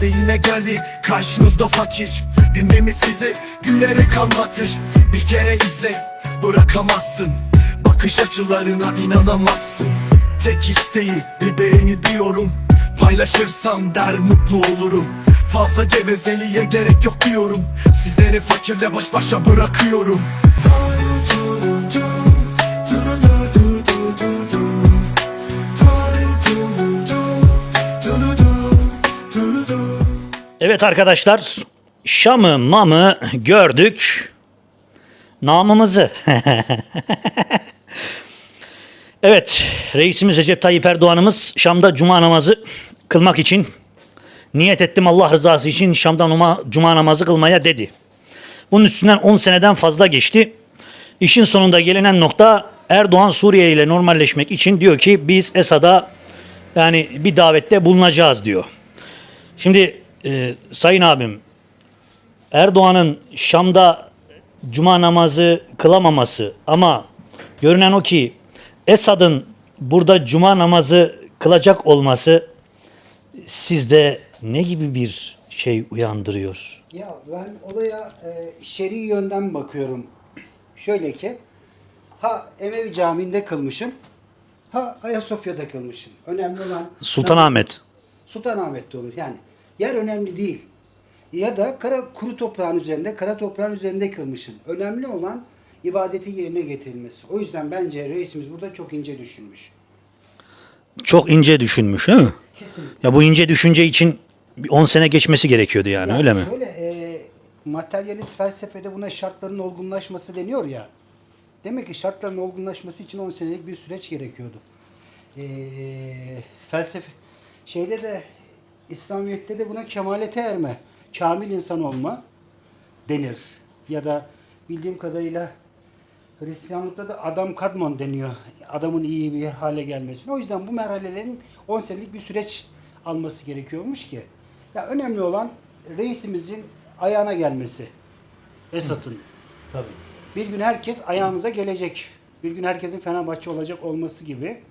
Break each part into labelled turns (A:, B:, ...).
A: İşte yine geldi karşınızda fakir. Dinlemi sizi günlere kalmatır. Bir kere izle bırakamazsın. Bakış açılarına inanamazsın. Tek isteği bir beğeni diyorum. Paylaşırsam der mutlu olurum. Fazla gevezeliğe gerek yok diyorum. Sizleri fakirle baş başa bırakıyorum
B: Evet arkadaşlar Şam'ı mamı gördük. Namımızı. evet reisimiz Recep Tayyip Erdoğan'ımız Şam'da cuma namazı kılmak için niyet ettim Allah rızası için Şam'da cuma namazı kılmaya dedi. Bunun üstünden 10 seneden fazla geçti. İşin sonunda gelinen nokta Erdoğan Suriye ile normalleşmek için diyor ki biz Esad'a yani bir davette bulunacağız diyor. Şimdi e, sayın abim Erdoğan'ın Şam'da cuma namazı kılamaması ama görünen o ki Esad'ın burada cuma namazı kılacak olması sizde ne gibi bir şey uyandırıyor?
C: Ya ben olaya e, şer'i yönden bakıyorum. Şöyle ki, ha Emevi Camii'nde kılmışım, ha Ayasofya'da kılmışım. Önemli olan
B: Sultanahmet.
C: Sultanahmet'te olur yani. Yer önemli değil. Ya da kara kuru toprağın üzerinde, kara toprağın üzerinde kılmışım. Önemli olan ibadeti yerine getirilmesi. O yüzden bence reisimiz burada çok ince düşünmüş.
B: Çok ince düşünmüş değil mi?
C: Kesinlikle.
B: Ya bu ince düşünce için 10 sene geçmesi gerekiyordu yani öyle mi?
C: Şöyle e, materyalist felsefede buna şartların olgunlaşması deniyor ya. Demek ki şartların olgunlaşması için 10 senelik bir süreç gerekiyordu. E, felsefe şeyde de İslamiyet'te de buna kemalete erme, kamil insan olma denir. Ya da bildiğim kadarıyla Hristiyanlıkta da adam kadmon deniyor. Adamın iyi bir hale gelmesine. O yüzden bu merhalelerin 10 senelik bir süreç alması gerekiyormuş ki. Ya önemli olan reisimizin ayağına gelmesi. Esat'ın.
B: Tabii.
C: Bir gün herkes ayağımıza gelecek. Bir gün herkesin Fenerbahçe olacak olması gibi.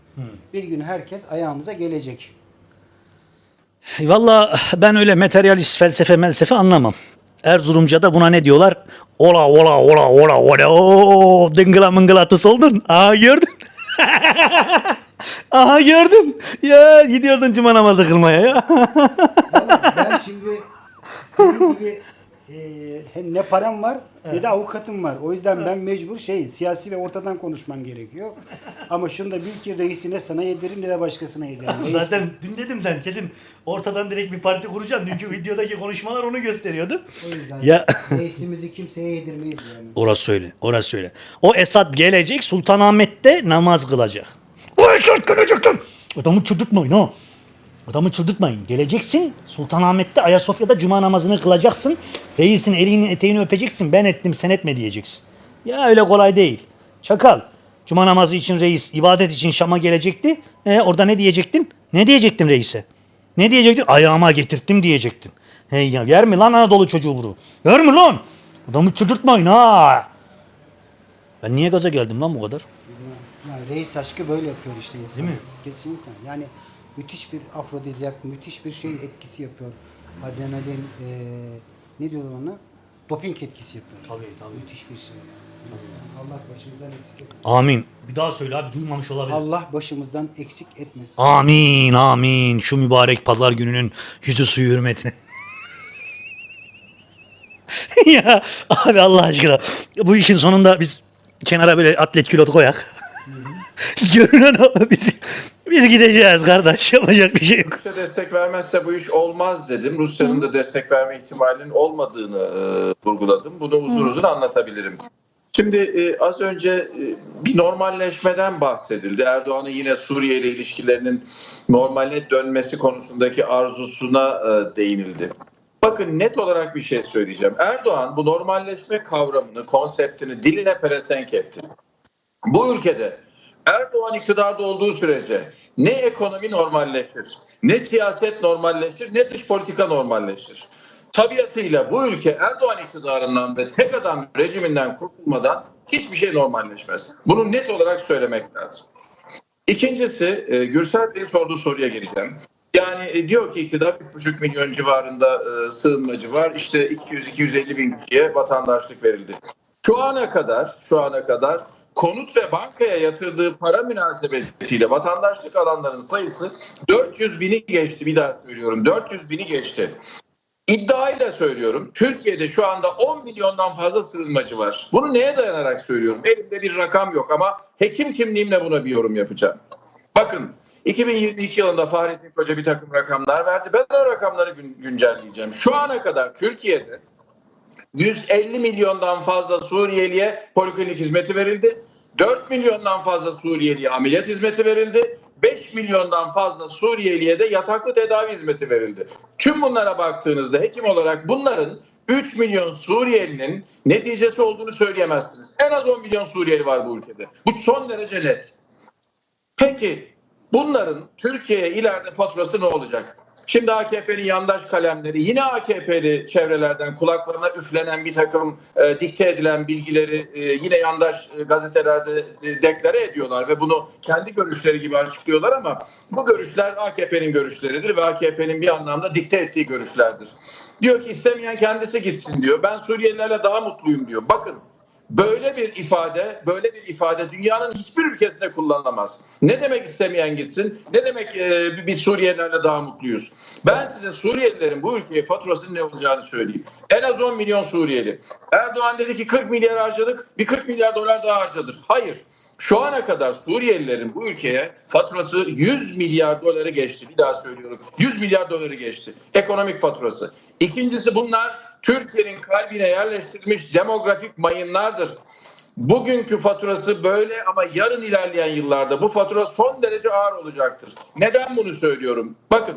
C: Bir gün herkes ayağımıza gelecek.
B: Valla ben öyle materyalist felsefe melsefe anlamam. Erzurumca'da buna ne diyorlar? Ola ola ola ola ola ooo dıngıla mıngıla atıs oldun. Aha gördün. Aha gördüm. Ya gidiyordun cuma namazı kılmaya ya.
C: Vallahi ben şimdi senin gibi e, ne param var ne de avukatım var. O yüzden ben mecbur şey siyasi ve ortadan konuşmam gerekiyor. Ama şunu da bil ki reisine sana yediririm ne de başkasına yediririm. Reis-
B: Zaten dün dedim sen kesin ortadan direkt bir parti kuracağım. Dünkü videodaki konuşmalar onu gösteriyordu.
C: O yüzden
B: Ya
C: reisimizi kimseye yedirmeyiz yani.
B: Orası öyle. Orası öyle. O Esad gelecek Sultanahmet'te namaz kılacak. O Esad gelecektin. Adamı çıldırtmayın ha. Adamı çıldırtmayın. Geleceksin Sultanahmet'te Ayasofya'da cuma namazını kılacaksın. Reisin elini eteğini öpeceksin. Ben ettim sen etme diyeceksin. Ya öyle kolay değil. Çakal. Cuma namazı için reis ibadet için Şam'a gelecekti. E, orada ne diyecektin? Ne diyecektin reise? Ne diyecektin? Ayağıma getirttim diyecektin. Hey ya yer mi lan Anadolu çocuğu bunu? Yer mi lan? Adamı çıldırtmayın ha. Ben niye gaza geldim lan bu kadar?
C: Yani reis aşkı böyle yapıyor işte insan.
B: Değil mi?
C: Kesinlikle. Yani müthiş bir afrodizyak, müthiş bir şey etkisi yapıyor. Adrenalin, eee ne diyorlar ona? Doping etkisi yapıyor.
B: Tabii, tabii.
C: Müthiş bir şey. Yani. Allah başımızdan eksik etmesin.
B: Amin. Bir daha söyle abi duymamış olabilir.
C: Allah başımızdan eksik etmesin.
B: Amin amin şu mübarek pazar gününün yüzü suyu hürmetine. ya abi Allah aşkına bu işin sonunda biz kenara böyle atlet kilot koyak. Görünen o biz, biz gideceğiz kardeş yapacak bir şey yok.
D: Rusya destek vermezse bu iş olmaz dedim. Rusya'nın da destek verme ihtimalinin olmadığını e, vurguladım. Bunu uzun uzun anlatabilirim. Şimdi e, az önce e, bir normalleşmeden bahsedildi. Erdoğan'ın yine Suriye ile ilişkilerinin normale dönmesi konusundaki arzusuna e, değinildi. Bakın net olarak bir şey söyleyeceğim. Erdoğan bu normalleşme kavramını, konseptini diline pelesenk etti. Bu ülkede Erdoğan iktidarda olduğu sürece ne ekonomi normalleşir, ne siyaset normalleşir, ne dış politika normalleşir. Tabiatıyla bu ülke Erdoğan iktidarından ve tek adam rejiminden kurtulmadan hiçbir şey normalleşmez. Bunu net olarak söylemek lazım. İkincisi, e, Gürsel Bey'in sorduğu soruya geleceğim. Yani e, diyor ki iktidar 3,5 milyon civarında e, sığınmacı var. İşte 200-250 bin kişiye vatandaşlık verildi. Şu ana kadar, şu ana kadar konut ve bankaya yatırdığı para münasebetiyle vatandaşlık alanların sayısı 400 bini geçti. Bir daha söylüyorum 400 bini geçti. İddiayla söylüyorum. Türkiye'de şu anda 10 milyondan fazla sığınmacı var. Bunu neye dayanarak söylüyorum? Elimde bir rakam yok ama hekim kimliğimle buna bir yorum yapacağım. Bakın 2022 yılında Fahrettin Koca bir takım rakamlar verdi. Ben o rakamları gün- güncelleyeceğim. Şu ana kadar Türkiye'de 150 milyondan fazla Suriyeliye poliklinik hizmeti verildi. 4 milyondan fazla Suriyeliye ameliyat hizmeti verildi. 5 milyondan fazla Suriyeliye de yataklı tedavi hizmeti verildi. Tüm bunlara baktığınızda hekim olarak bunların 3 milyon Suriyelinin neticesi olduğunu söyleyemezsiniz. En az 10 milyon Suriyeli var bu ülkede. Bu son derece net. Peki bunların Türkiye'ye ileride faturası ne olacak? Şimdi AKP'nin yandaş kalemleri yine AKP'li çevrelerden kulaklarına üflenen bir takım e, dikte edilen bilgileri e, yine yandaş e, gazetelerde e, deklare ediyorlar ve bunu kendi görüşleri gibi açıklıyorlar ama bu görüşler AKP'nin görüşleridir ve AKP'nin bir anlamda dikte ettiği görüşlerdir. Diyor ki istemeyen kendisi gitsin diyor. Ben Suriyelilerle daha mutluyum diyor. Bakın Böyle bir ifade, böyle bir ifade dünyanın hiçbir ülkesinde kullanılamaz. Ne demek istemeyen gitsin? Ne demek e, biz Suriyelilerle daha mutluyuz? Ben size Suriyelilerin bu ülkeye faturasının ne olacağını söyleyeyim. En az 10 milyon Suriyeli. Erdoğan dedi ki 40 milyar harcadık, bir 40 milyar dolar daha harcadır. Hayır. Şu ana kadar Suriyelilerin bu ülkeye faturası 100 milyar doları geçti. Bir daha söylüyorum. 100 milyar doları geçti. Ekonomik faturası. İkincisi bunlar Türkiye'nin kalbine yerleştirilmiş demografik mayınlardır. Bugünkü faturası böyle ama yarın ilerleyen yıllarda bu fatura son derece ağır olacaktır. Neden bunu söylüyorum? Bakın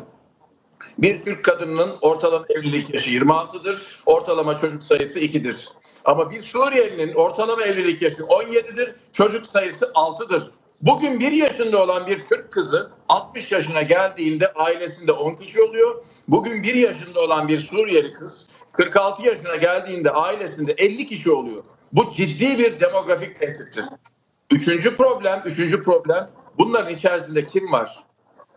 D: bir Türk kadınının ortalama evlilik yaşı 26'dır. Ortalama çocuk sayısı 2'dir. Ama bir Suriyelinin ortalama evlilik yaşı 17'dir. Çocuk sayısı 6'dır. Bugün 1 yaşında olan bir Türk kızı 60 yaşına geldiğinde ailesinde 10 kişi oluyor. Bugün 1 yaşında olan bir Suriyeli kız 46 yaşına geldiğinde ailesinde 50 kişi oluyor. Bu ciddi bir demografik tehdittir. Üçüncü problem, üçüncü problem bunların içerisinde kim var?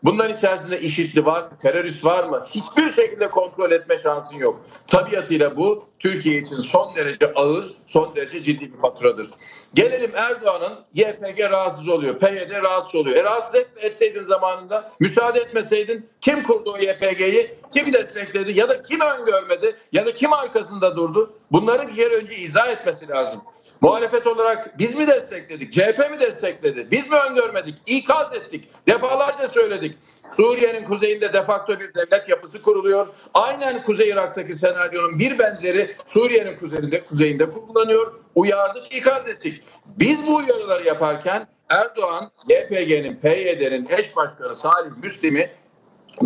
D: Bunların içerisinde IŞİD'li var? Terörist var mı? Hiçbir şekilde kontrol etme şansın yok. Tabiatıyla bu Türkiye için son derece ağır, son derece ciddi bir faturadır. Gelelim Erdoğan'ın YPG rahatsız oluyor, PYD rahatsız oluyor. E rahatsız et, etseydin zamanında, müsaade etmeseydin kim kurdu o YPG'yi, kim destekledi ya da kim öngörmedi ya da kim arkasında durdu? Bunları bir kere önce izah etmesi lazım. Muhalefet olarak biz mi destekledik? CHP mi destekledi? Biz mi öngörmedik? İkaz ettik. Defalarca söyledik. Suriye'nin kuzeyinde defakto bir devlet yapısı kuruluyor. Aynen Kuzey Irak'taki senaryonun bir benzeri Suriye'nin kuzeyinde, kuzeyinde kullanıyor. Uyardık, ikaz ettik. Biz bu uyarıları yaparken Erdoğan, YPG'nin, PYD'nin eş başkanı Salih Müslim'i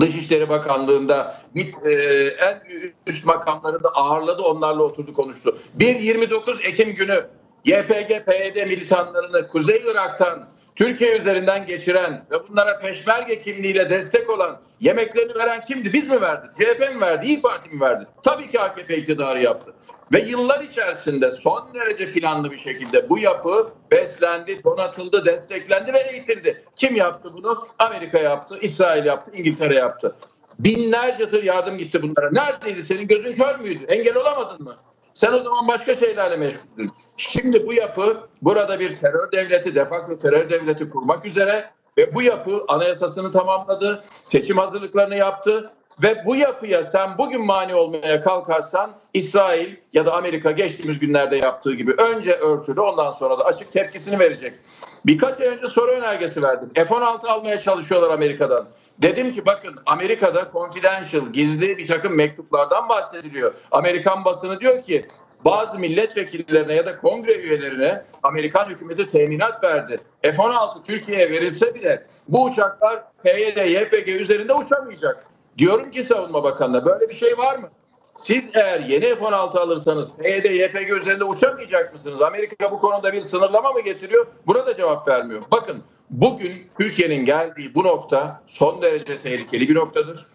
D: Dışişleri Bakanlığı'nda MİT, e, en üst makamlarında ağırladı, onlarla oturdu konuştu. 1-29 Ekim günü YPG, PYD militanlarını Kuzey Irak'tan Türkiye üzerinden geçiren ve bunlara peşmerge kimliğiyle destek olan yemeklerini veren kimdi? Biz mi verdik? CHP mi verdi? İyi Parti mi verdi? Tabii ki AKP iktidarı yaptı. Ve yıllar içerisinde son derece planlı bir şekilde bu yapı beslendi, donatıldı, desteklendi ve eğitildi. Kim yaptı bunu? Amerika yaptı, İsrail yaptı, İngiltere yaptı. Binlerce tır yardım gitti bunlara. Neredeydi? Senin gözün kör müydü? Engel olamadın mı? Sen o zaman başka şeylerle meşguldün. Şimdi bu yapı burada bir terör devleti, defakto terör devleti kurmak üzere ve bu yapı anayasasını tamamladı, seçim hazırlıklarını yaptı ve bu yapıya sen bugün mani olmaya kalkarsan İsrail ya da Amerika geçtiğimiz günlerde yaptığı gibi önce örtülü ondan sonra da açık tepkisini verecek. Birkaç ay önce soru önergesi verdim. F-16 almaya çalışıyorlar Amerika'dan. Dedim ki bakın Amerika'da confidential, gizli bir takım mektuplardan bahsediliyor. Amerikan basını diyor ki bazı milletvekillerine ya da kongre üyelerine Amerikan hükümeti teminat verdi. F-16 Türkiye'ye verilse bile bu uçaklar PYD, YPG üzerinde uçamayacak. Diyorum ki Savunma Bakanı'na böyle bir şey var mı? Siz eğer yeni F-16 alırsanız PYD, YPG üzerinde uçamayacak mısınız? Amerika bu konuda bir sınırlama mı getiriyor? Buna da cevap vermiyor. Bakın bugün Türkiye'nin geldiği bu nokta son derece tehlikeli bir noktadır.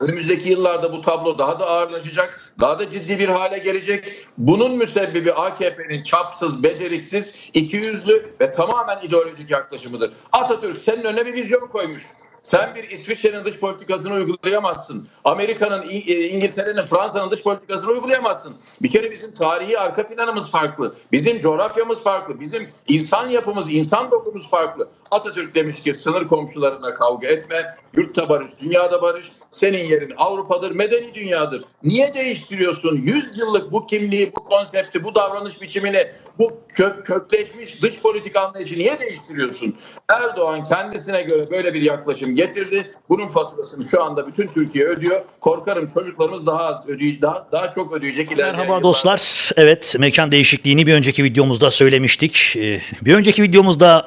D: Önümüzdeki yıllarda bu tablo daha da ağırlaşacak, daha da ciddi bir hale gelecek. Bunun müsebbibi AKP'nin çapsız, beceriksiz, ikiyüzlü ve tamamen ideolojik yaklaşımıdır. Atatürk senin önüne bir vizyon koymuş. Sen bir İsviçre'nin dış politikasını uygulayamazsın. Amerika'nın, e, İngiltere'nin, Fransa'nın dış politikasını uygulayamazsın. Bir kere bizim tarihi arka planımız farklı. Bizim coğrafyamız farklı. Bizim insan yapımız, insan dokumuz farklı. Atatürk demiş ki sınır komşularına kavga etme. Yurtta barış, dünyada barış. Senin yerin Avrupa'dır, medeni dünyadır. Niye değiştiriyorsun? 100 yıllık bu kimliği, bu konsepti, bu davranış biçimini, bu kök, kökleşmiş dış politik anlayışı niye değiştiriyorsun? Erdoğan kendisine göre böyle bir yaklaşım getirdi. Bunun faturasını şu anda bütün Türkiye ödüyor. Korkarım çocuklarımız daha az ödeyecek, daha, daha çok ödeyecek ilerleyen
B: Merhaba
D: yıllarda.
B: dostlar. Evet mekan değişikliğini bir önceki videomuzda söylemiştik. Ee, Bir önceki videomuzda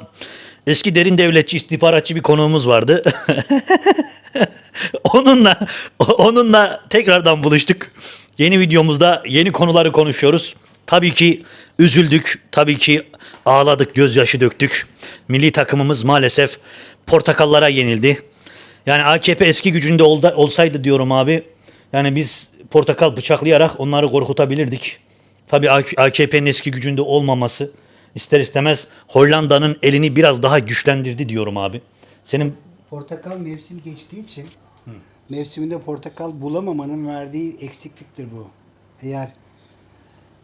B: eski derin devletçi istihbaratçı bir konuğumuz vardı. onunla onunla tekrardan buluştuk. Yeni videomuzda yeni konuları konuşuyoruz. Tabii ki üzüldük. Tabii ki ağladık, gözyaşı döktük. Milli takımımız maalesef portakallara yenildi. Yani AKP eski gücünde olsaydı diyorum abi. Yani biz portakal bıçaklayarak onları korkutabilirdik. Tabii AKP'nin eski gücünde olmaması ister istemez Hollanda'nın elini biraz daha güçlendirdi diyorum abi. Senin
C: Portakal mevsimi geçtiği için mevsiminde portakal bulamamanın verdiği eksikliktir bu. Eğer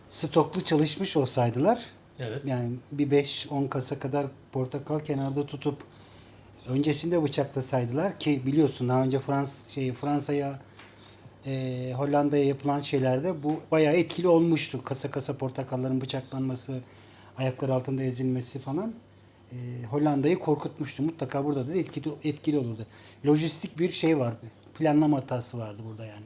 C: stoklu çalışmış olsaydılar
B: Evet.
C: yani bir 5-10 kasa kadar portakal kenarda tutup öncesinde bıçaklasaydılar ki biliyorsun daha önce Frans şey Fransa'ya e, Hollanda'ya yapılan şeylerde bu bayağı etkili olmuştu. Kasa kasa portakalların bıçaklanması, ayakları altında ezilmesi falan e, Hollanda'yı korkutmuştu. Mutlaka burada da etkili, etkili olurdu. Lojistik bir şey vardı. Planlama hatası vardı burada yani.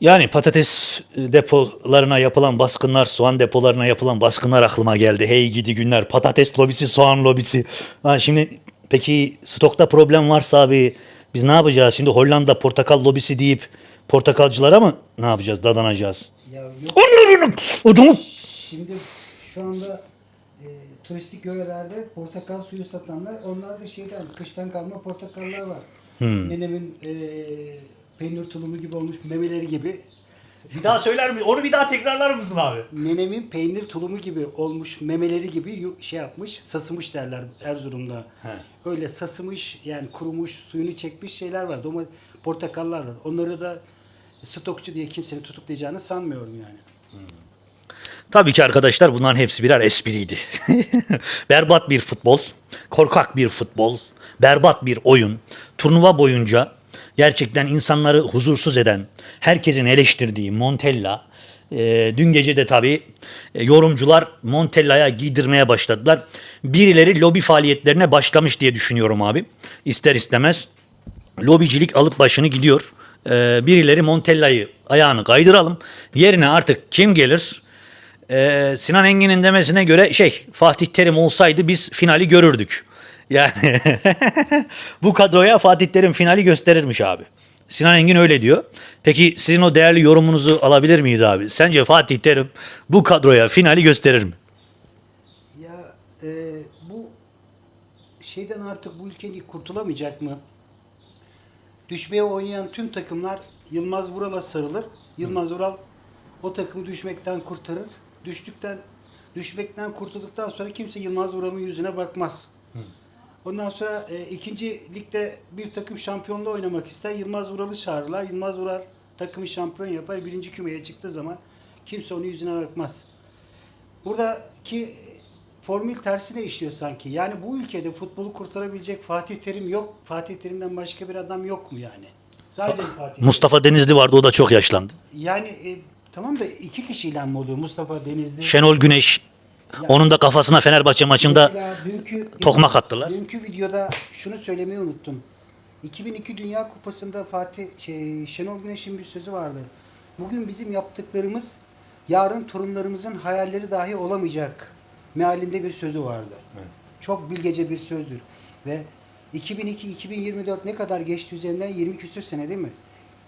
B: Yani patates depolarına yapılan baskınlar, soğan depolarına yapılan baskınlar aklıma geldi. Hey gidi günler. Patates lobisi, soğan lobisi. Ha, şimdi peki stokta problem varsa abi biz ne yapacağız? Şimdi Hollanda portakal lobisi deyip portakalcılara mı ne yapacağız? Dadanacağız.
C: Ya yok
B: adamı
C: Şimdi şu anda e, turistik yörelerde portakal suyu satanlar onlar da şeyden kıştan kalma portakallar var. Nenemin e, peynir tulumu gibi olmuş memeleri gibi.
B: Bir daha söyler mi? Onu bir daha tekrarlar mısın abi?
C: Nenemin peynir tulumu gibi olmuş memeleri gibi şey yapmış sasımış derler Erzurum'da.
B: He.
C: Öyle sasımış yani kurumuş suyunu çekmiş şeyler var. Doma, portakallar var. Onları da stokçu diye kimsenin tutuklayacağını sanmıyorum yani.
B: Tabii ki arkadaşlar bunların hepsi birer espriydi. berbat bir futbol, korkak bir futbol, berbat bir oyun. Turnuva boyunca gerçekten insanları huzursuz eden, herkesin eleştirdiği Montella, e, dün gece de tabii e, yorumcular Montella'ya giydirmeye başladılar. Birileri lobi faaliyetlerine başlamış diye düşünüyorum abi. İster istemez lobicilik alıp başını gidiyor. Ee, birileri Montella'yı ayağını kaydıralım. Yerine artık kim gelir? Ee, Sinan Engin'in demesine göre şey Fatih Terim olsaydı biz finali görürdük. Yani bu kadroya Fatih Terim finali gösterirmiş abi. Sinan Engin öyle diyor. Peki sizin o değerli yorumunuzu alabilir miyiz abi? Sence Fatih Terim bu kadroya finali gösterir mi?
C: Ya e, bu şeyden artık bu ülke kurtulamayacak mı? Düşmeye oynayan tüm takımlar Yılmaz Vural'a sarılır. Yılmaz Vural o takımı düşmekten kurtarır. Düştükten düşmekten kurtulduktan sonra kimse Yılmaz Vural'ın yüzüne bakmaz. Ondan sonra e, ikinci ligde bir takım şampiyonla oynamak ister. Yılmaz Vural'ı çağırırlar. Yılmaz Vural takımı şampiyon yapar. Birinci kümeye çıktığı zaman kimse onun yüzüne bakmaz. Buradaki formül tersine işliyor sanki. Yani bu ülkede futbolu kurtarabilecek Fatih Terim yok. Fatih Terim'den başka bir adam yok mu yani? Sadece Fatih Terim.
B: Mustafa Denizli vardı o da çok yaşlandı.
C: Yani e, tamam da iki kişiyle mi oluyor? Mustafa Denizli.
B: Şenol Güneş onun da kafasına Fenerbahçe maçında
C: Mesela dünkü,
B: tokmak attılar.
C: Dünkü videoda şunu söylemeyi unuttum. 2002 Dünya Kupası'nda Fatih şey, Şenol Güneş'in bir sözü vardı. Bugün bizim yaptıklarımız yarın torunlarımızın hayalleri dahi olamayacak mealinde bir sözü vardı. Çok bilgece bir sözdür. Ve 2002-2024 ne kadar geçti üzerinden 20 küsür sene değil mi?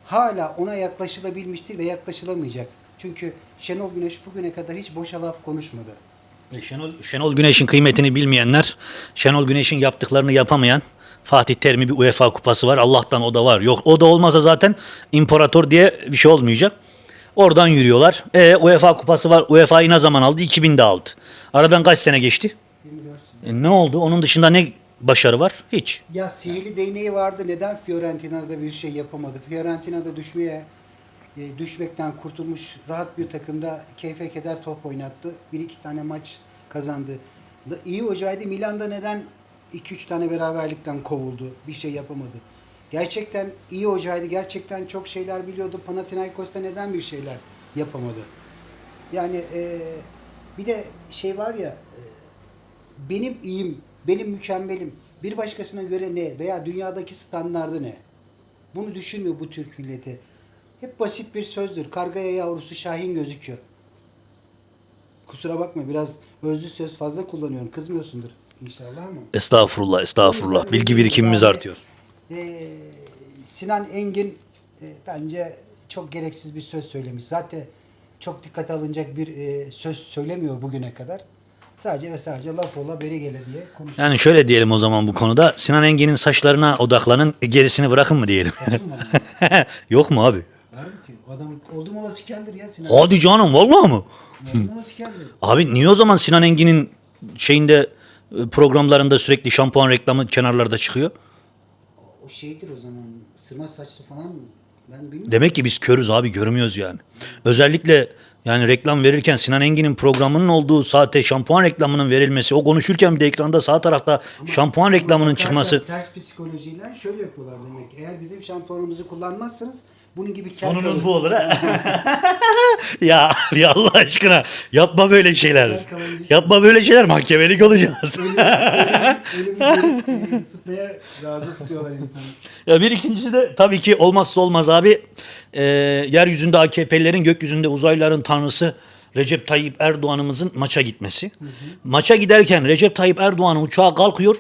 C: Hala ona yaklaşılabilmiştir ve yaklaşılamayacak. Çünkü Şenol Güneş bugüne kadar hiç boşa laf konuşmadı.
B: Şenol, Şenol Güneş'in kıymetini bilmeyenler, Şenol Güneş'in yaptıklarını yapamayan Fatih Terim'i bir UEFA kupası var. Allah'tan o da var. Yok o da olmasa zaten imparator diye bir şey olmayacak. Oradan yürüyorlar. E, UEFA kupası var. UEFA'yı ne zaman aldı? 2000'de aldı. Aradan kaç sene geçti? E, ne oldu? Onun dışında ne başarı var? Hiç.
C: Ya sihirli değneği vardı. Neden Fiorentina'da bir şey yapamadı? Fiorentina'da düşmeye e, düşmekten kurtulmuş rahat bir takımda keyfe keder top oynattı. Bir iki tane maç kazandı. Da iyi hocaydı. Milan'da neden 2-3 tane beraberlikten kovuldu? Bir şey yapamadı. Gerçekten iyi hocaydı. Gerçekten çok şeyler biliyordu. Panathinaikos'ta neden bir şeyler yapamadı? Yani e, bir de şey var ya e, benim iyiyim, benim mükemmelim, bir başkasına göre ne veya dünyadaki standardı ne? Bunu düşünmüyor bu Türk milleti. Hep basit bir sözdür. Kargaya yavrusu Şahin gözüküyor. Kusura bakma biraz özlü söz fazla kullanıyorum. Kızmıyorsundur inşallah ama.
B: Estağfurullah, estağfurullah. Bilgi birikimimiz artıyor.
C: Ee, Sinan Engin e, bence çok gereksiz bir söz söylemiş. Zaten çok dikkate alınacak bir e, söz söylemiyor bugüne kadar. Sadece ve sadece laf ola beri gele diye konuşuyor.
B: Yani şöyle diyelim o zaman bu konuda. Sinan Engin'in saçlarına odaklanın, gerisini bırakın mı diyelim? Yok mu abi?
C: Adam oldum olası keldir ya Sinan.
B: Hadi canım vallahi mı?
C: Oldum olası keldir.
B: Abi niye o zaman Sinan Engin'in şeyinde e, programlarında sürekli şampuan reklamı kenarlarda çıkıyor?
C: O şeydir o zaman. Sırma saçlı falan mı? Ben bilmiyorum.
B: Demek ki biz körüz abi görmüyoruz yani. Özellikle yani reklam verirken Sinan Engin'in programının olduğu saate şampuan reklamının verilmesi, o konuşurken bir de ekranda sağ tarafta şampuan reklamının
C: Ama
B: çıkması.
C: Ters psikolojiyle şöyle yapıyorlar demek. Eğer bizim şampuanımızı kullanmazsanız bunun gibi kel
B: Sonunuz
C: kalır.
B: bu olur ha. ya, ya Allah aşkına yapma böyle şeyler. Yapma böyle şeyler mahkemelik olacağız.
C: Öyle, öyle, öyle bir e, spreye razı tutuyorlar insanı.
B: Ya bir ikincisi de tabii ki olmazsa olmaz abi. Ee, yeryüzünde AKP'lilerin gökyüzünde uzaylıların tanrısı Recep Tayyip Erdoğan'ımızın maça gitmesi. Maça giderken Recep Tayyip Erdoğan uçağa kalkıyor.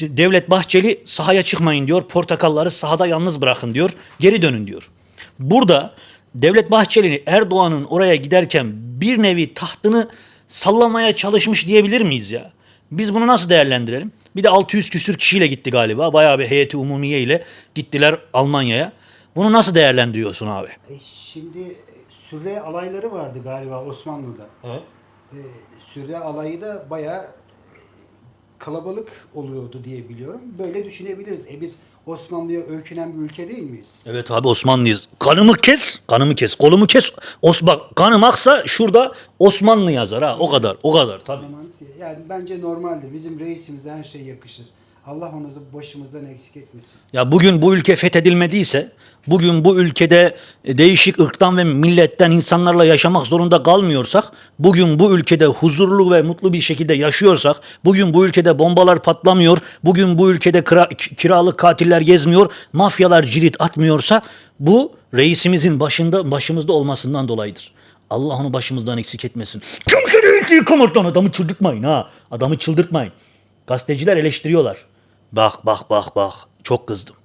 B: Devlet Bahçeli sahaya çıkmayın diyor. Portakalları sahada yalnız bırakın diyor. Geri dönün diyor. Burada Devlet Bahçeli Erdoğan'ın oraya giderken bir nevi tahtını sallamaya çalışmış diyebilir miyiz ya? Biz bunu nasıl değerlendirelim? Bir de 600 küsür kişiyle gitti galiba. Bayağı bir heyeti umumiye ile gittiler Almanya'ya. Bunu nasıl değerlendiriyorsun abi?
C: E, şimdi e, süre alayları vardı galiba Osmanlı'da.
B: Evet.
C: E, süre alayı da bayağı kalabalık oluyordu diye biliyorum. Böyle düşünebiliriz. E biz Osmanlı'ya öykünen bir ülke değil miyiz?
B: Evet abi Osmanlıyız. Kanımı kes, kanımı kes, kolumu kes. Os bak kanım aksa şurada Osmanlı yazar ha. O kadar, o kadar tabii.
C: yani bence normaldir. Bizim reisimize her şey yakışır. Allah onu başımızdan eksik etmesin.
B: Ya bugün bu ülke fethedilmediyse, bugün bu ülkede değişik ırktan ve milletten insanlarla yaşamak zorunda kalmıyorsak, bugün bu ülkede huzurlu ve mutlu bir şekilde yaşıyorsak, bugün bu ülkede bombalar patlamıyor, bugün bu ülkede kira- kiralık katiller gezmiyor, mafyalar cirit atmıyorsa bu reisimizin başında başımızda olmasından dolayıdır. Allah onu başımızdan eksik etmesin. Kimse reisi yıkamırdan adamı çıldırtmayın ha. Adamı çıldırtmayın. Gazeteciler eleştiriyorlar. Bak bak bak bak çok kızdım.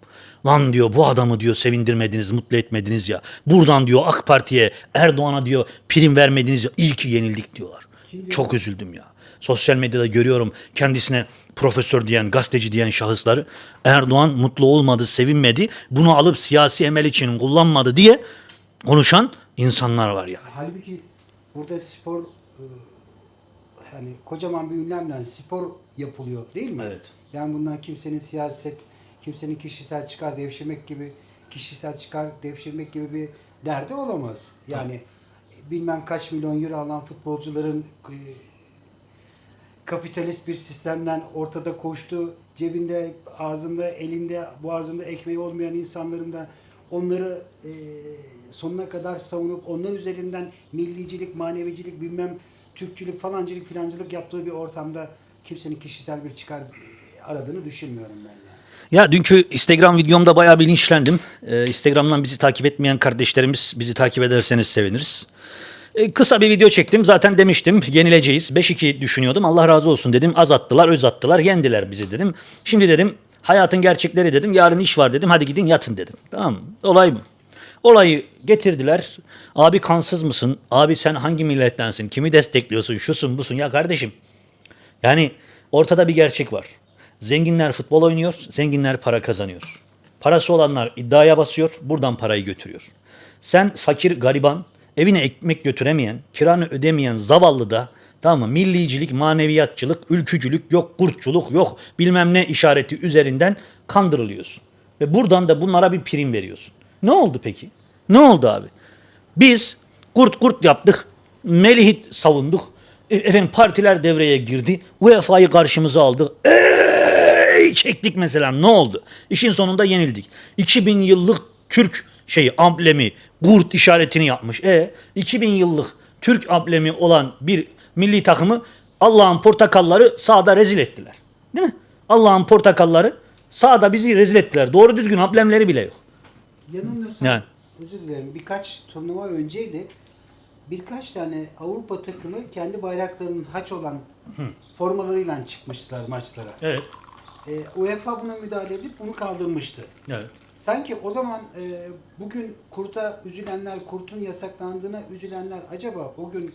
B: Lan diyor bu adamı diyor sevindirmediniz, mutlu etmediniz ya. Buradan diyor AK Parti'ye, Erdoğan'a diyor prim vermediniz ya. İyi ki yenildik diyorlar. Çok üzüldüm ya. Sosyal medyada görüyorum kendisine profesör diyen, gazeteci diyen şahısları Erdoğan mutlu olmadı, sevinmedi. Bunu alıp siyasi emel için kullanmadı diye konuşan insanlar var ya.
C: Halbuki burada spor e, hani kocaman bir ünlemle spor yapılıyor değil mi?
B: Evet.
C: Yani bundan kimsenin siyaset, kimsenin kişisel çıkar devşirmek gibi kişisel çıkar devşirmek gibi bir derdi olamaz. Yani bilmem kaç milyon euro alan futbolcuların e, kapitalist bir sistemden ortada koştu. Cebinde, ağzında, elinde, boğazında ekmeği olmayan insanların da onları e, sonuna kadar savunup onlar üzerinden millicilik, manevicilik, bilmem Türkçülük, falancılık, filancılık yaptığı bir ortamda kimsenin kişisel bir çıkar e, aradığını düşünmüyorum ben yani.
B: Ya dünkü Instagram videomda bayağı bilinçlendim. Ee, Instagram'dan bizi takip etmeyen kardeşlerimiz bizi takip ederseniz seviniriz. Ee, kısa bir video çektim. Zaten demiştim yenileceğiz. 5-2 düşünüyordum. Allah razı olsun dedim. Az attılar, öz attılar. Yendiler bizi dedim. Şimdi dedim hayatın gerçekleri dedim. Yarın iş var dedim. Hadi gidin yatın dedim. Tamam? Olay bu. Olayı getirdiler. Abi kansız mısın? Abi sen hangi millettensin? Kimi destekliyorsun? Şusun busun. Ya kardeşim yani ortada bir gerçek var. Zenginler futbol oynuyor, zenginler para kazanıyor. Parası olanlar iddiaya basıyor, buradan parayı götürüyor. Sen fakir, gariban, evine ekmek götüremeyen, kiranı ödemeyen zavallı da Tamam mı? Millicilik, maneviyatçılık, ülkücülük, yok kurtçuluk, yok bilmem ne işareti üzerinden kandırılıyorsun. Ve buradan da bunlara bir prim veriyorsun. Ne oldu peki? Ne oldu abi? Biz kurt kurt yaptık. Melih'i savunduk. E, efendim partiler devreye girdi. UEFA'yı karşımıza aldı. Ey çektik mesela ne oldu? İşin sonunda yenildik. 2000 yıllık Türk şeyi amblemi kurt işaretini yapmış. E 2000 yıllık Türk amblemi olan bir milli takımı Allah'ın portakalları sahada rezil ettiler. Değil mi? Allah'ın portakalları sahada bizi rezil ettiler. Doğru düzgün amblemleri bile yok.
C: Yanılmıyorsam
B: Yani.
C: özür dilerim birkaç turnuva önceydi. Birkaç tane Avrupa takımı kendi bayraklarının haç olan formalarıyla çıkmışlar maçlara.
B: Evet.
C: E, UEFA buna müdahale edip bunu kaldırmıştı.
B: Evet.
C: Sanki o zaman e, bugün kurta üzülenler, kurtun yasaklandığına üzülenler acaba o gün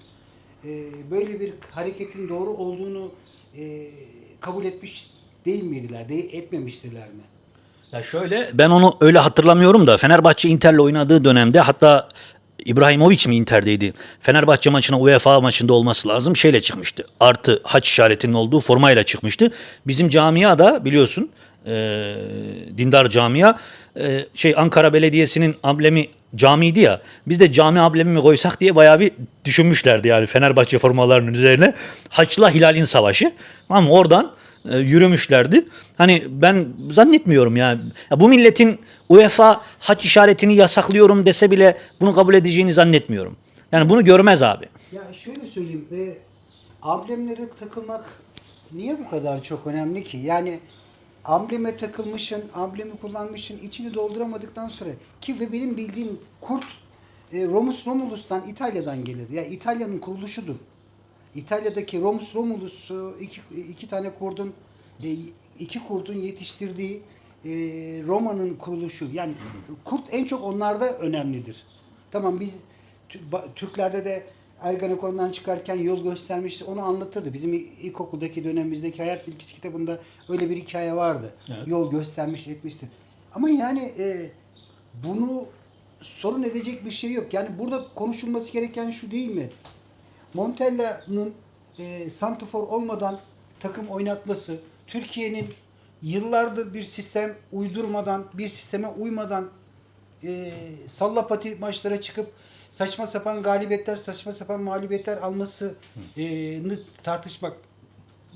C: e, böyle bir hareketin doğru olduğunu e, kabul etmiş değil miydiler, değil, etmemiştirler mi?
B: Ya şöyle ben onu öyle hatırlamıyorum da Fenerbahçe Inter'le oynadığı dönemde hatta İbrahimovic mi Inter'deydi? Fenerbahçe maçına UEFA maçında olması lazım. Şeyle çıkmıştı. Artı haç işaretinin olduğu formayla çıkmıştı. Bizim camia da biliyorsun e, dindar camia e, şey Ankara Belediyesi'nin amblemi camiydi ya. Biz de cami amblemi mi koysak diye bayağı bir düşünmüşlerdi yani Fenerbahçe formalarının üzerine. Haçla Hilal'in savaşı. Ama oradan e, yürümüşlerdi. Hani ben zannetmiyorum ya. ya. Bu milletin UEFA haç işaretini yasaklıyorum dese bile bunu kabul edeceğini zannetmiyorum. Yani bunu görmez abi.
C: Ya şöyle söyleyeyim, e, amblemlere takılmak niye bu kadar çok önemli ki? Yani ambleme takılmışın, amblemi kullanmışın, içini dolduramadıktan sonra ki ve benim bildiğim kurt e, Romus Romulus'tan İtalya'dan gelir. Ya İtalya'nın kuruluşudur. İtalya'daki Romus Romulus e, iki, iki tane kurdun e, iki kurdun yetiştirdiği e, Roma'nın kuruluşu. Yani kurt en çok onlarda önemlidir. Tamam biz Türklerde de Ergenekon'dan çıkarken yol göstermişti. Onu anlatırdı. Bizim ilkokuldaki dönemimizdeki hayat bilgisi kitabında öyle bir hikaye vardı. Yol göstermiş etmiştir. Ama yani e, bunu sorun edecek bir şey yok. Yani burada konuşulması gereken şu değil mi? Montella'nın e, santifor olmadan takım oynatması, Türkiye'nin yıllardır bir sistem uydurmadan, bir sisteme uymadan e, sallapati maçlara çıkıp saçma sapan galibiyetler, saçma sapan mağlubiyetler almasını tartışmak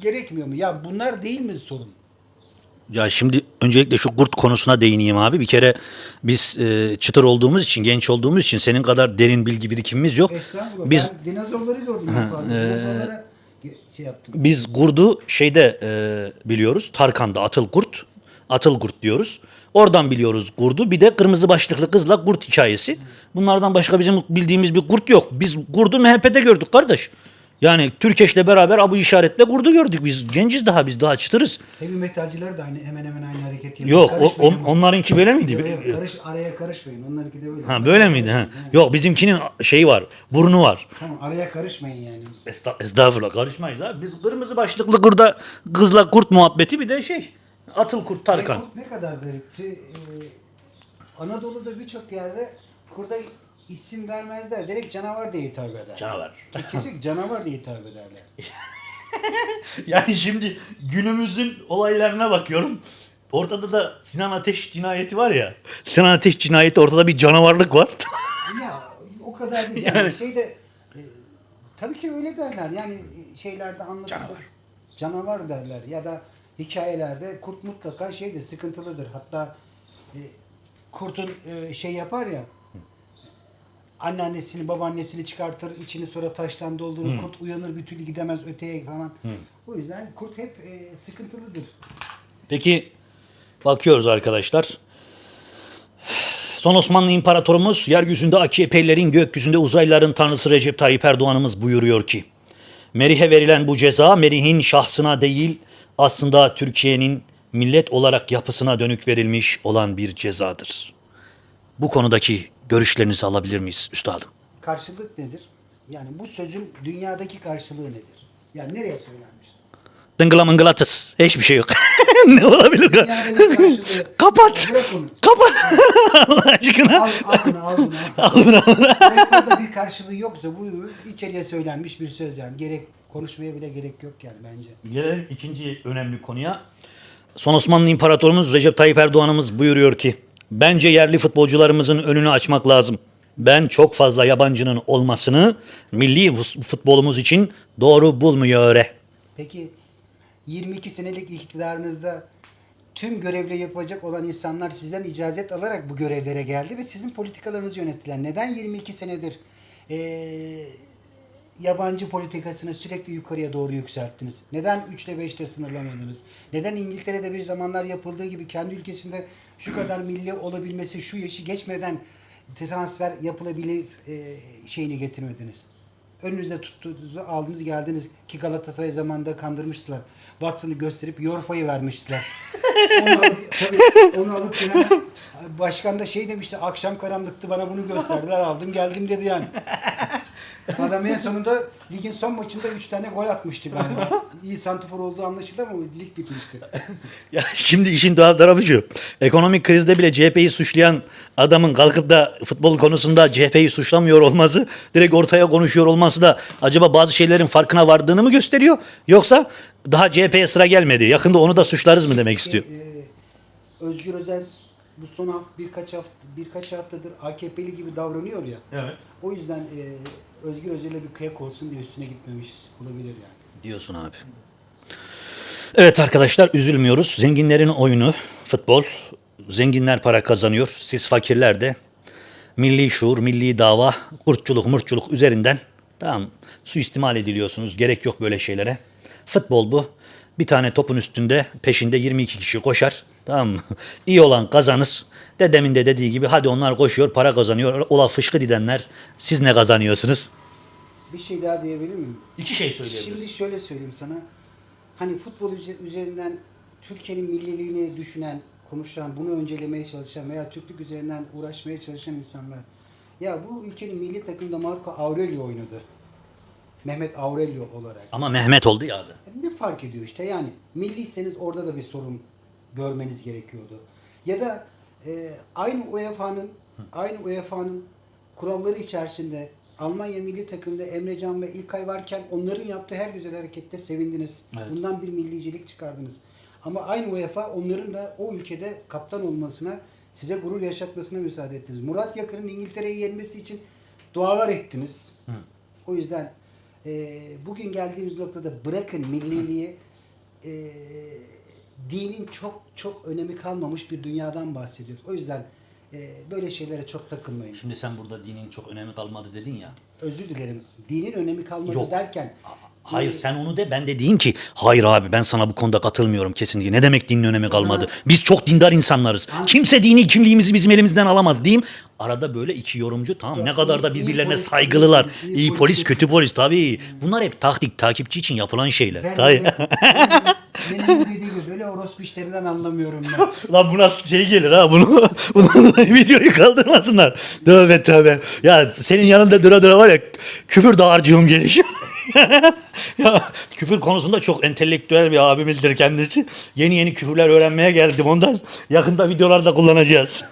C: gerekmiyor mu? Ya bunlar değil mi sorun?
B: Ya şimdi öncelikle şu kurt konusuna değineyim abi. Bir kere biz e, çıtır olduğumuz için, genç olduğumuz için senin kadar derin bilgi birikimimiz yok.
C: Estağfurullah.
B: Biz
C: Ben dinozorları gördüm. Dinozorlara ge- şey yaptım.
B: Biz kurdu şeyde e, biliyoruz. Tarkan'da atıl kurt. Atıl kurt diyoruz. Oradan biliyoruz kurdu. Bir de kırmızı başlıklı kızla kurt hikayesi. Bunlardan başka bizim bildiğimiz bir kurt yok. Biz kurdu MHP'de gördük kardeş. Yani Türkeş'le beraber bu işaretle kurdu gördük. Biz genciz daha biz daha çıtırız.
C: Heavy metalciler de aynı hemen hemen aynı hareket yapıyor.
B: Yok o, on-
C: ama.
B: onlarınki böyle miydi?
C: Yok, yok, karış, araya karışmayın. Onlarınki de böyle.
B: Ha böyle miydi? Ha. Yok bizimkinin şeyi var. Burnu var.
C: Tamam araya karışmayın yani.
B: Esta- Estağfurullah karışmayız abi. Biz kırmızı başlıklı kurda kızla kurt muhabbeti bir de şey. Atıl kurt Tarkan.
C: Kurt ne kadar garipti. Ee, Anadolu'da birçok yerde kurda isim vermezler. Direkt canavar diye hitap eder.
B: Canavar.
C: Kesin canavar diye hitap ederler.
B: Yani şimdi günümüzün olaylarına bakıyorum. Ortada da Sinan Ateş cinayeti var ya. Sinan Ateş cinayeti ortada bir canavarlık var.
C: ya o kadar değil. Yani, şeyde e, tabii ki öyle derler. Yani şeylerde anlatılır.
B: Canavar.
C: Canavar derler ya da hikayelerde kurt mutlaka şeydir, sıkıntılıdır. Hatta e, kurtun e, şey yapar ya anneannesini babaannesini çıkartır içini sonra taştan doldurur kurt uyanır bir türlü gidemez öteye falan. O yüzden kurt hep e, sıkıntılıdır.
B: Peki bakıyoruz arkadaşlar. Son Osmanlı İmparatorumuz yeryüzünde AKP'lerin gökyüzünde uzaylıların tanrısı Recep Tayyip Erdoğan'ımız buyuruyor ki Merih'e verilen bu ceza Merih'in şahsına değil aslında Türkiye'nin millet olarak yapısına dönük verilmiş olan bir cezadır. Bu konudaki görüşlerinizi alabilir miyiz üstadım?
C: Karşılık nedir? Yani bu sözün dünyadaki karşılığı nedir? Yani nereye söylenmiş?
B: Dıngıla mıngılatız. Hiçbir şey yok. ne olabilir?
C: Dünyadaki karşılığı...
B: Kapat.
C: Bırak onu.
B: Kapat. Allah aşkına.
C: Al, al bunu, al bunu. Al bunu, al bunu. bir karşılığı yoksa bu içeriye söylenmiş bir söz yani. Gerek konuşmaya bile gerek yok yani bence.
B: Gelelim ikinci önemli konuya. Son Osmanlı İmparatorumuz Recep Tayyip Erdoğan'ımız buyuruyor ki bence yerli futbolcularımızın önünü açmak lazım. Ben çok fazla yabancının olmasını milli futbolumuz için doğru bulmuyor.
C: Peki 22 senelik iktidarınızda tüm görevle yapacak olan insanlar sizden icazet alarak bu görevlere geldi ve sizin politikalarınızı yönettiler. Neden 22 senedir eee, yabancı politikasını sürekli yukarıya doğru yükselttiniz? Neden 3 ile 5'te sınırlamadınız? Neden İngiltere'de bir zamanlar yapıldığı gibi kendi ülkesinde şu kadar milli olabilmesi, şu yaşı geçmeden transfer yapılabilir eee, şeyini getirmediniz? Önünüze tuttuğunuzu aldınız geldiniz ki Galatasaray zamanında kandırmıştılar. Watson'ı gösterip Yorfa'yı vermiştiler. onu alıp, tabii, onu alıp yani başkan da şey demişti akşam karanlıktı bana bunu gösterdiler aldım geldim dedi yani. Adam en sonunda ligin son maçında 3 tane gol atmıştı galiba. İyi santifor olduğu anlaşıldı ama lig bitmişti.
B: Ya şimdi işin tuhaf tarafı şu. Ekonomik krizde bile CHP'yi suçlayan adamın kalkıp da futbol konusunda CHP'yi suçlamıyor olması, direkt ortaya konuşuyor olması da acaba bazı şeylerin farkına vardığını mı gösteriyor? Yoksa daha CHP'ye sıra gelmedi. Yakında onu da suçlarız mı demek istiyor?
C: Ee, Özgür Özel bu son hafta, birkaç hafta birkaç haftadır AKP'li gibi davranıyor ya.
B: Evet.
C: O yüzden e, Özgür Özel'e bir kıyak olsun diye üstüne gitmemiş olabilir yani.
B: Diyorsun abi. Evet arkadaşlar üzülmüyoruz. Zenginlerin oyunu futbol. Zenginler para kazanıyor. Siz fakirler de milli şuur, milli dava, kurtçuluk, murtçuluk üzerinden tamam suistimal ediliyorsunuz. Gerek yok böyle şeylere. Futbol bu. Bir tane topun üstünde peşinde 22 kişi koşar. Tamam mı? İyi olan kazanır. Dedemin de dediği gibi hadi onlar koşuyor, para kazanıyor. Ola fışkı didenler siz ne kazanıyorsunuz?
C: Bir şey daha diyebilir miyim?
B: İki şey söyleyebiliriz.
C: Şimdi şöyle söyleyeyim sana. Hani futbol üze- üzerinden Türkiye'nin milliliğini düşünen, konuşan, bunu öncelemeye çalışan veya Türklük üzerinden uğraşmaya çalışan insanlar. Ya bu ülkenin milli takımda Marco Aurelio oynadı. Mehmet Aurelio olarak.
B: Ama Mehmet oldu ya abi.
C: Ne fark ediyor işte yani milliyseniz orada da bir sorun görmeniz gerekiyordu. Ya da e, aynı UEFA'nın aynı UEFA'nın kuralları içerisinde Almanya milli takımında Emrecan ve İlkay varken onların yaptığı her güzel harekette sevindiniz.
B: Evet.
C: Bundan bir millicilik çıkardınız. Ama aynı UEFA onların da o ülkede kaptan olmasına, size gurur yaşatmasına müsaade ettiniz. Murat Yakın'ın İngiltere'yi yenmesi için dualar ettiniz. O yüzden e, bugün geldiğimiz noktada bırakın milliliği e, dinin çok çok önemi kalmamış bir dünyadan bahsediyoruz. O yüzden e, böyle şeylere çok takılmayın.
B: Şimdi sen burada dinin çok önemi kalmadı dedin ya.
C: Özür dilerim. Dinin önemi kalmadı
B: Yok.
C: derken
B: Hayır
C: e,
B: sen onu de ben de diyeyim ki hayır abi ben sana bu konuda katılmıyorum kesinlikle. Ne demek dinin önemi kalmadı? Biz çok dindar insanlarız. Kimse dini kimliğimizi bizim elimizden alamaz diyeyim. Arada böyle iki yorumcu tamam ne kadar da birbirlerine saygılılar.
C: iyi- polis, kötü
B: polis tabii. Bunlar hep taktik takipçi için yapılan şeyler. Tabii.
C: benim dediğim gibi böyle orospu işlerinden anlamıyorum ben.
B: Lan buna şey gelir ha bunu, bunu videoyu kaldırmasınlar. Tövbe tövbe. Ya senin yanında dura dura var ya küfür dağarcığım gelişiyor. ya, küfür konusunda çok entelektüel bir abimizdir kendisi. Yeni yeni küfürler öğrenmeye geldim ondan. Yakında videolarda kullanacağız.